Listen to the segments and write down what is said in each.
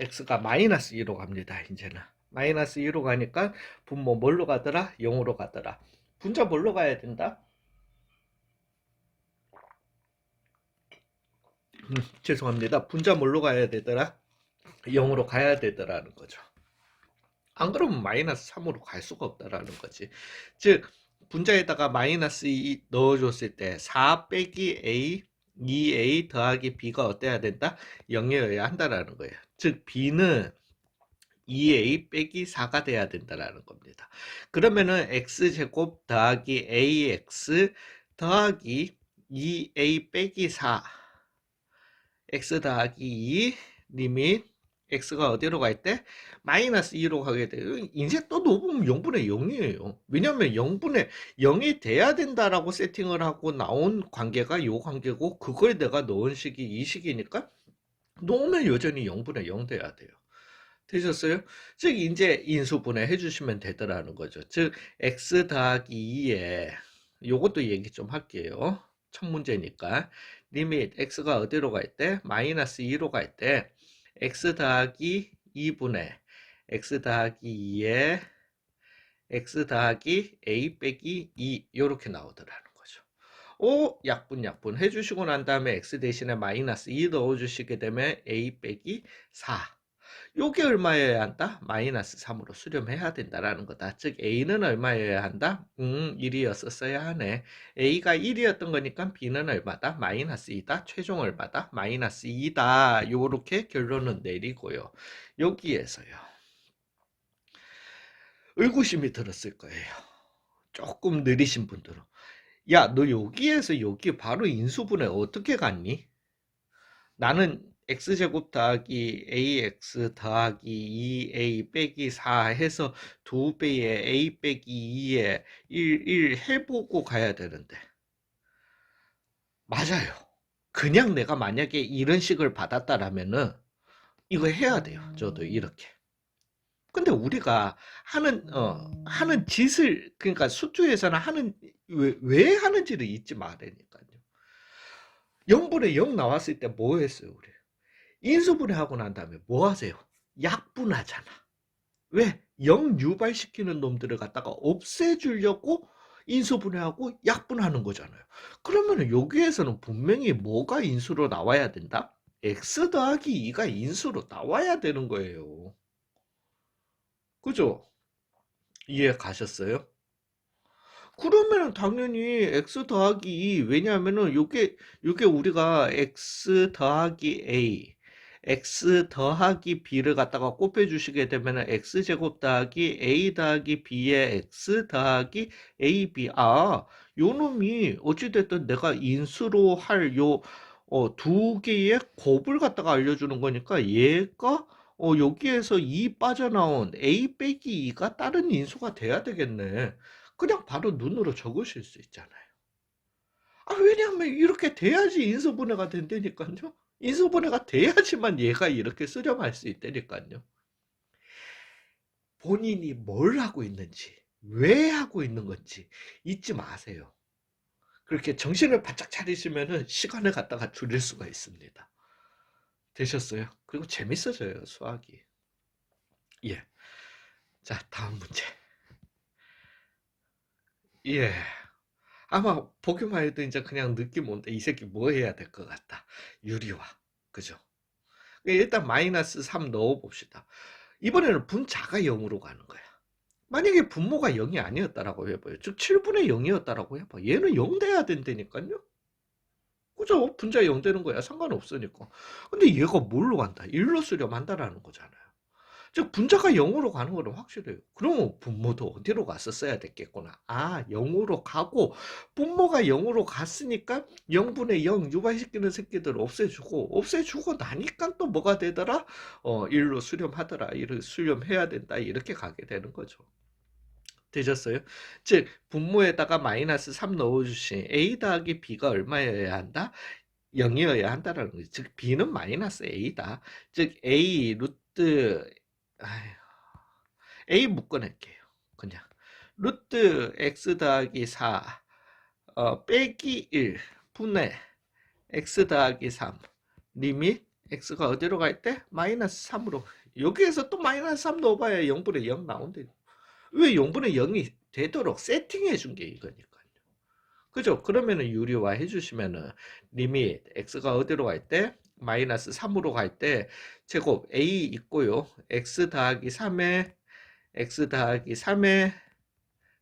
x가 마이너스 2로 갑니다. 이제는 마이너스 2로 가니까 분모 뭘로 가더라? 0으로 가더라. 분자 뭘로 가야 된다? 음, 죄송합니다. 분자 뭘로 가야 되더라? 0으로 가야 되더라는 거죠. 안 그러면 마이너스 3으로 갈 수가 없다라는 거지. 즉 분자에다가 마이너스 2 넣어줬을 때 4 빼기 a 2a 더하기 b가 어때야 된다? 0이어야 한다라는 거예요. 즉 b는 2a 빼기 4가 돼야 된다라는 겁니다. 그러면은 x제곱 더하기 ax 더하기 2a 빼기 4 x 더하기 2 리밋 x가 어디로 갈 때? 마이너스 2로 가게 돼요. 인쇄 또 놓으면 0분의 0이에요. 왜냐하면 0분의 0이 돼야 된다라고 세팅을 하고 나온 관계가 요 관계고 그걸 내가 넣은 식이 이 식이니까 놓으면 여전히 0분의 0 돼야 돼요. 되셨어요? 즉 이제 인수 분해 해 주시면 되더라는 거죠. 즉 x 더하기 2에 요것도 얘기 좀 할게요. 첫 문제니까 리밋 x가 어디로 갈 때? 마이너스 2로 갈 때 x 더하기 2분의 x 더하기 2에 x 더하기 a 빼기 2 이렇게 나오더라 오 약분 약분 해주시고 난 다음에 x 대신에 마이너스 2 넣어주시게 되면 a 빼기 4 요게 얼마여야 한다? 마이너스 3으로 수렴해야 된다라는 거다. 즉 A는 얼마여야 한다? 음, 1이었었어야 하네. A가 1이었던 거니까 B는 얼마다? 마이너스 2다. 최종 얼마다? 마이너스 2다. 요렇게 결론은 내리고요. 여기에서요. 의구심이 들었을 거예요. 조금 느리신 분들은. 야, 너 여기에서 여기 바로 인수분해 어떻게 갔니? 나는 x제곱 더하기 ax 더하기 2a 빼기 4 해서 2배의 a 빼기 2에 1, 1 해보고 가야 되는데 맞아요. 그냥 내가 만약에 이런 식을 받았다라면은 이거 해야 돼요. 저도 이렇게. 근데 우리가 하는 어 하는 짓을 그러니까 수투에서는 하는 왜, 왜 하는지를 잊지 말라니까요. 0분의 0 나왔을 때 뭐 했어요, 우리? 인수분해 하고 난 다음에 뭐 하세요? 약분하잖아. 왜? 0 유발시키는 놈들을 갖다가 없애주려고 인수분해하고 약분하는 거잖아요. 그러면 여기에서는 분명히 뭐가 인수로 나와야 된다? x 더하기 2가 인수로 나와야 되는 거예요. 그죠? 이해 가셨어요? 그러면 당연히 x 더하기 2 왜냐하면은 요게 요게 우리가 x 더하기 a x 더하기 b를 갖다가 곱해 주시게 되면 x 제곱 더하기 a 더하기 b의 x 더하기 ab 아, 요 놈이 어찌됐든 내가 인수로 할 요 어, 두 개의 곱을 갖다가 알려주는 거니까 얘가 어, 여기에서 2 빠져나온 a 빼기 2가 다른 인수가 돼야 되겠네. 그냥 바로 눈으로 적으실 수 있잖아요. 아, 왜냐하면 이렇게 돼야지 인수분해가 된다니까요. 인수분해가 돼야지만 얘가 이렇게 수렴할 수 있다니까요. 본인이 뭘 하고 있는지, 왜 하고 있는 건지 잊지 마세요. 그렇게 정신을 바짝 차리시면 시간을 갖다가 줄일 수가 있습니다. 되셨어요? 그리고 재밌어져요, 수학이. 예. 자, 다음 문제. 예. 아마 보기만 해도 이제 그냥 느낌 온데 이 새끼 뭐 해야 될 것 같다. 유리화. 그죠? 일단 마이너스 3 넣어 봅시다. 이번에는 분자가 0으로 가는 거야. 만약에 분모가 0이 아니었다라고 해봐요. 즉 7분의 0이었다라고 해봐. 얘는 0 돼야 된다니까요. 그죠? 분자 0 되는 거야. 상관없으니까. 근데 얘가 뭘로 간다? 1로 수렴한다라는 거잖아요. 즉 분자가 0으로 가는 거는 확실해요. 그럼 분모도 어디로 갔었어야 됐겠구나. 아 0으로 가고 분모가 0으로 갔으니까 0분의 0 유발시키는 새끼들 없애주고 없애주고 나니까 또 뭐가 되더라? 어 1로 수렴하더라. 1을 수렴해야 된다. 이렇게 가게 되는 거죠. 되셨어요? 즉 분모에다가 마이너스 3 넣어주신 a 더하기 b가 얼마여야 한다? 0이어야 한다라는 거죠. 즉 b는 마이너스 a다. 즉 a 루트 아휴, a 묶어낼게요. 그냥 루트 x 더하기 4 어, 빼기 1 분의 x 더하기 3 리밋 x가 어디로 갈 때? 마이너스 3으로. 여기에서 또 마이너스 3 넣어봐야 0분의 0 나온대. 왜 0분의 0이 되도록 세팅해 준 게 이거니까요. 그죠? 그러면은 유리화 해 주시면은 리밋 x가 어디로 갈 때? 마이너스 3으로 갈 때 제곱 a 있고요. x 더하기 3에 x 더하기 3에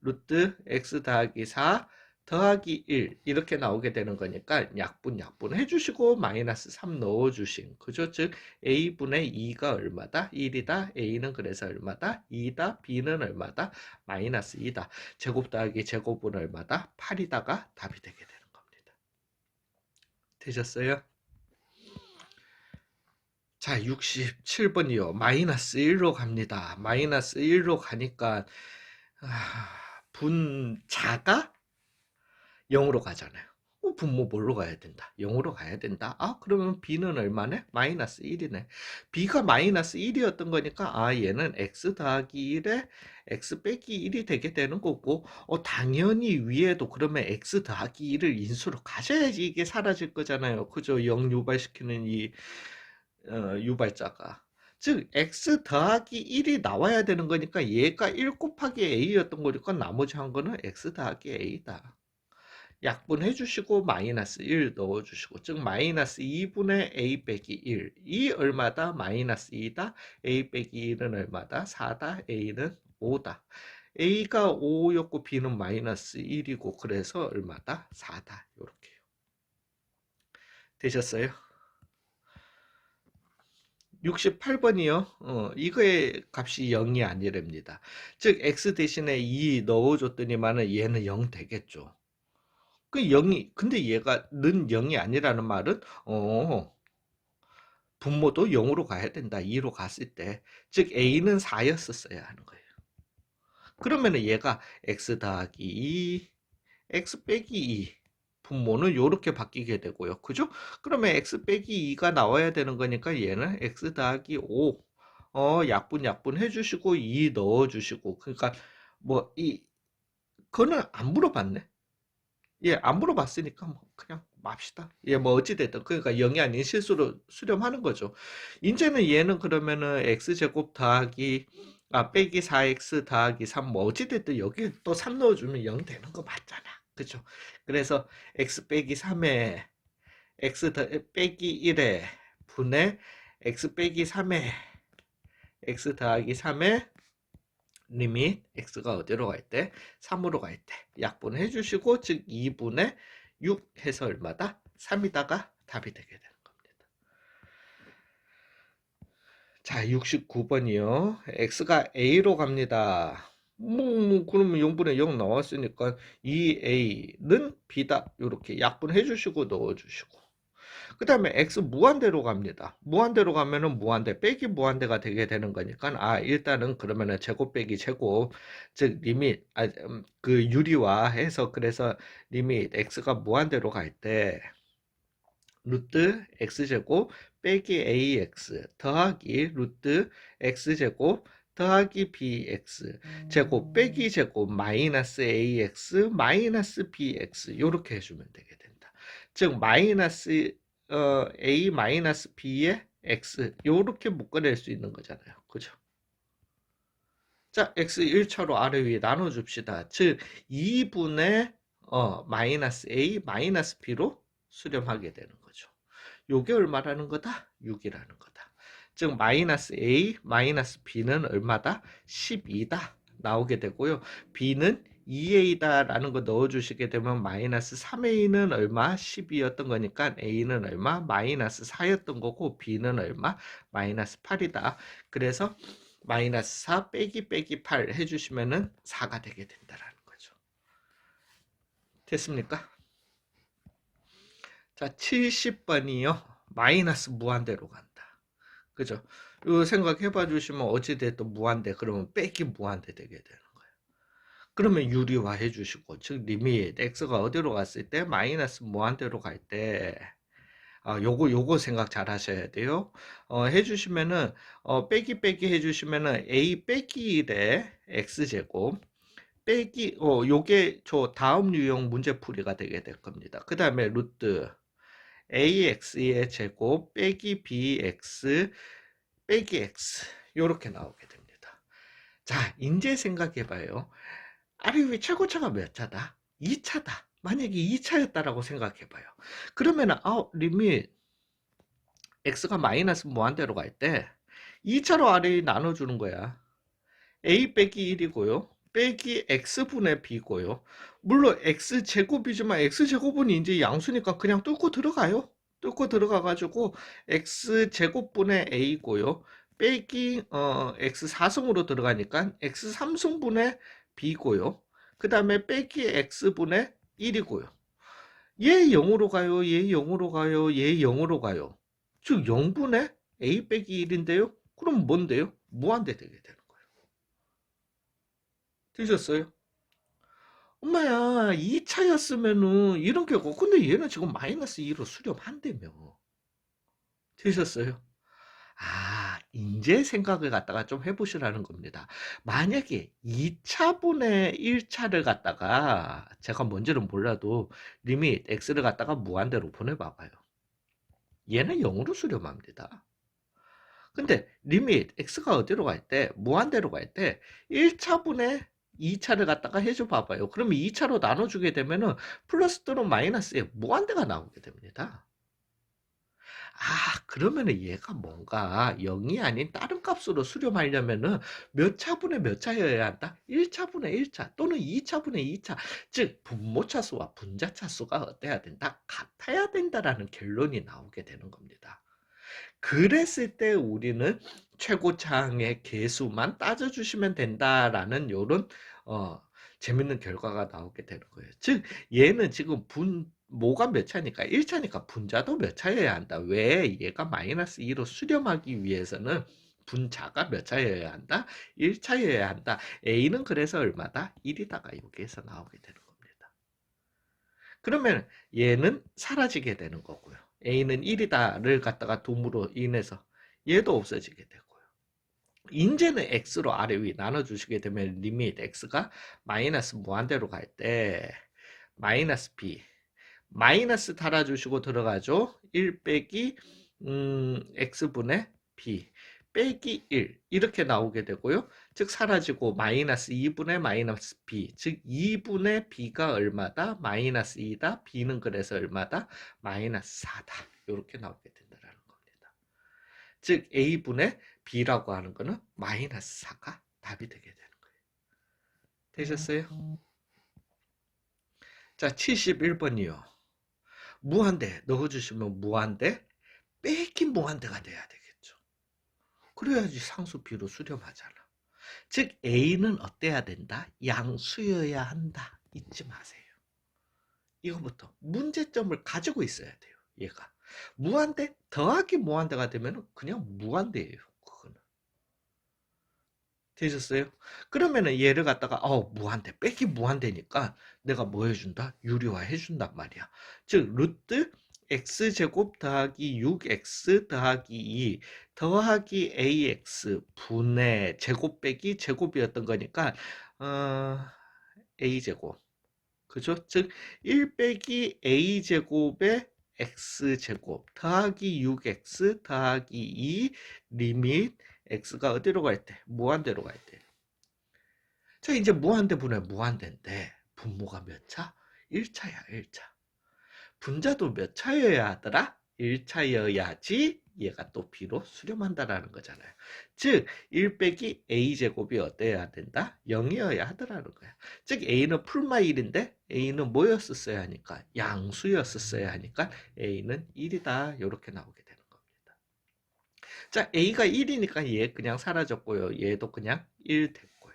루트 x 더하기 4 더하기 1 이렇게 나오게 되는 거니까 약분 약분 해주시고 마이너스 3 넣어주신 그죠? 즉 a분의 2가 얼마다? 1이다. a는 그래서 얼마다? 2다. b는 얼마다? 마이너스 2다. 제곱 더하기 제곱은 얼마다? 8이다가 답이 되게 되는 겁니다. 되셨어요? 자, 67번이요. 마이너스 1로 갑니다. 마이너스 1로 가니까 아, 분자가 0으로 가잖아요. 어, 분모 뭘로 가야 된다? 0으로 가야 된다. 아, 그러면 b는 얼마네? 마이너스 1이네. b가 마이너스 1이었던 거니까 아, 얘는 x 더하기 1에 x 빼기 1이 되게 되는 거고 어, 당연히 위에도 그러면 x 더하기 1을 인수로 가져야지 이게 사라질 거잖아요. 그죠? 0 유발시키는 이 어, 유발자가. 즉 x 더하기 1이 나와야 되는 거니까 얘가 1 곱하기 a였던 거니까 나머지 한 거는 x 더하기 a다. 약분해 주시고 마이너스 1 넣어 주시고 즉 마이너스 2분의 a 빼기 1. 이 얼마다? 마이너스 2다. a 빼기 1은 얼마다? 4다. a는 5다. a가 5였고 b는 마이너스 1이고 그래서 얼마다? 4다. 요렇게요. 되셨어요? 68번이요. 어, 이거의 값이 0이 아니랍니다. 즉 x 대신에 2 넣어줬더니만은 얘는 0 되겠죠. 그 0이 근데 얘가 는 0이 아니라는 말은 어 분모도 0으로 가야 된다. 2로 갔을 때. 즉 a는 4였었어야 하는 거예요. 그러면은 얘가 x 더하기 2 x 빼기 2 분모는 이렇게 바뀌게 되고요. 그죠? 그러면 x 빼기 2가 나와야 되는 거니까 얘는 x 더하기 5 어, 약분 약분 해주시고 2 넣어주시고 그러니까 뭐 이 그거는 안 물어봤네. 예, 안 물어봤으니까 뭐 그냥 맙시다. 예, 뭐 어찌됐든 그러니까 0이 아닌 실수로 수렴하는 거죠. 이제는 얘는 그러면은 x제곱 더하기 아 빼기 4x 더하기 3 뭐 어찌됐든 여기 또 3 넣어주면 0 되는 거 맞잖아. 그죠? 그래서 x 빼기 3에 x 더, 빼기 1에 분의 x 빼기 3에 x 더하기 3에 리밋 x가 어디로 갈 때? 3으로 갈 때 약분을 해주시고 즉 2분의 6 해서 얼마다? 3이다가 답이 되게 되는 겁니다. 자 69번이요. x가 a로 갑니다. 뭐, 뭐 그러면 0분의 0 나왔으니까 2a는 b다. 이렇게 약분해 주시고 넣어 주시고 그 다음에 x 무한대로 갑니다. 무한대로 가면은 무한대 빼기 무한대가 되게 되는 거니까 아 일단은 그러면은 제곱 빼기 제곱 즉 리밋 아, 음, 그 유리화 해서 그래서 리밋 x가 무한대로 갈 때 루트 x제곱 빼기 ax 더하기 루트 x제곱 더하기 bx 제곱 빼기 제곱 마이너스 ax 마이너스 bx 이렇게 해주면 되게 된다. 즉 마이너스 어, a 마이너스 b의 x 요렇게 묶어낼 수 있는 거잖아요. 그죠? 자, x 1차로 아래 위에 나눠 줍시다. 즉 2분의 어, 마이너스 a 마이너스 b로 수렴하게 되는 거죠. 요게 얼마라는 거다? 6이라는 거다. 즉 마이너스 a 마이너스 b는 얼마다? 12다. 나오게 되고요. b는 2a다라는 거 넣어주시게 되면 마이너스 3a는 얼마? 10이었던 거니까 a는 얼마? 마이너스 4였던 거고 b는 얼마? 마이너스 8이다. 그래서 마이너스 4 빼기 빼기 8 해주시면은 4가 되게 된다라는 거죠. 됐습니까? 자, 70번이요. 마이너스 무한대로 간다. 그죠? 이거 생각해 봐 주시면 어찌됐든 무한대 그러면 빼기 무한대 되게 되는 그러면 유리화 해 주시고 즉 리밋 x가 어디로 갔을 때 마이너스 무한대로 갈때 아, 요거 요거 생각 잘 하셔야 돼요. 어, 해주시면은 어, 빼기 빼기 해주시면은 a 빼기 1에 x 제곱 빼기 어 요게 저 다음 유형 문제풀이가 되게 될 겁니다. 그 다음에 루트 AX의 제곱 빼기 BX 빼기 X 요렇게 나오게 됩니다. 자, 이제 생각해 봐요. 위 최고차가 몇 차다? 2차다. 만약에 2차였다라고 생각해 봐요. 그러면은 아, 리밋 x가 마이너스 무한대로 갈 때 2차로 아래 나눠 주는 거야. a 빼기 1이고요. 빼기 x분의 b고요. 물론 x 제곱이지만 x 제곱은 이제 양수니까 그냥 뚫고 들어가요. 뚫고 들어가 가지고 x 제곱분의 a고요. 빼기 어 x 4승으로 들어가니까 x 3승분의 b고요. 그 다음에 빼기 x분의 1이고요. 얘 0으로 가요. 얘 0으로 가요. 얘 0으로 가요. 즉 0분의 a 빼기 1인데요. 그럼 뭔데요? 무한대 되게 되는 거예요. 되셨어요? 엄마야 2차였으면은 이런 경우 근데 얘는 지금 마이너스 2로 수렴한다며 되셨어요? 아 이제 생각을 갖다가 좀 해보시라는 겁니다. 만약에 2차분의 1차를 갖다가 제가 뭔지는 몰라도 리밋 x를 갖다가 무한대로 보내봐봐요. 얘는 0으로 수렴합니다. 근데 리밋 x가 어디로 갈 때 무한대로 갈 때 1차분의 2차를 갖다가 해줘 봐봐요. 그러면 2차로 나눠주게 되면은 플러스 또는 마이너스에 무한대가 나오게 됩니다. 아, 그러면은 얘가 뭔가 0이 아닌 다른 값으로 수렴하려면은 몇 차분의 몇 차여야 한다? 1차분의 1차 또는 2차분의 2차. 즉, 분모차수와 분자차수가 어때야 된다? 같아야 된다라는 결론이 나오게 되는 겁니다. 그랬을 때 우리는 최고차항의 개수만 따져주시면 된다라는 요런 어, 재밌는 결과가 나오게 되는 거예요. 즉 얘는 지금 분 뭐가 몇 차니까 1차니까 분자도 몇 차여야 한다. 왜? 얘가 마이너스 2로 수렴하기 위해서는 분자가 몇 차여야 한다? 1차여야 한다. A는 그래서 얼마다? 1이다가 여기에서 나오게 되는 겁니다. 그러면 얘는 사라지게 되는 거고요. A는 1이다를 갖다가 둠으로 인해서 얘도 없어지게 되고요. 인제는 x로 아래 위 나눠주시게 되면 리밋 x가 마이너스 무한대로 갈 때 마이너스 b 마이너스 달아주시고 들어가죠. 1 빼기 음, x분의 b 빼기 1 이렇게 나오게 되고요. 즉 사라지고 마이너스 2분의 마이너스 b 즉 2분의 b가 얼마다? 마이너스 2다. b는 그래서 얼마다? 마이너스 4다. 이렇게 나오게 된다는 겁니다. 즉 a분의 b라고 하는 거는 마이너스 4가 답이 되게 되는 거예요. 되셨어요? 자, 71번이요. 무한대 넣어주시면 무한대 빼기 무한대가 돼야 되겠죠. 그래야지 상수 비로 수렴하잖아. 즉 A는 어때야 된다? 양수여야 한다. 잊지 마세요. 이거부터 문제점을 가지고 있어야 돼요. 얘가 무한대 더하기 무한대가 되면 그냥 무한대예요. 되셨어요? 그러면은 얘를 갖다가 어 무한대 빼기 무한대니까 내가 뭐 해준다? 유리화 해준단 말이야. 즉 루트 x제곱 더하기 6x 더하기 2 더하기 ax 분의 제곱 빼기 제곱이었던 거니까 어, a제곱 그죠? 즉 1 빼기 a제곱의 x제곱 더하기 6x 더하기 2 리밋 x가 어디로 갈 때? 무한대로 갈 때. 자 이제 무한대 분의 무한대인데 분모가 몇 차? 1차야 1차. 분자도 몇 차여야 하더라? 1차여야지 얘가 또 b로 수렴한다라는 거잖아요. 즉, 1 빼기 a제곱이 어때야 된다? 0이어야 하더라는 거야. 즉, a는 풀마 1인데 a는 뭐였었어야 하니까? 양수였었어야 하니까 a는 1이다. 이렇게 나오게 겁니다. 자, a가 1이니까 얘 그냥 사라졌고요. 얘도 그냥 1 됐고요.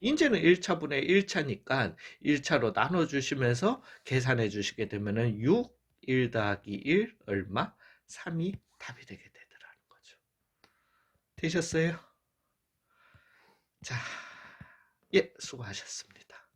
이제는 1차분의 1차니까 1차로 나눠주시면서 계산해 주시게 되면은 6, 1 더하기 1 얼마? 3이 답이 되게 되더라는 거죠. 되셨어요? 자, 예, 수고하셨습니다.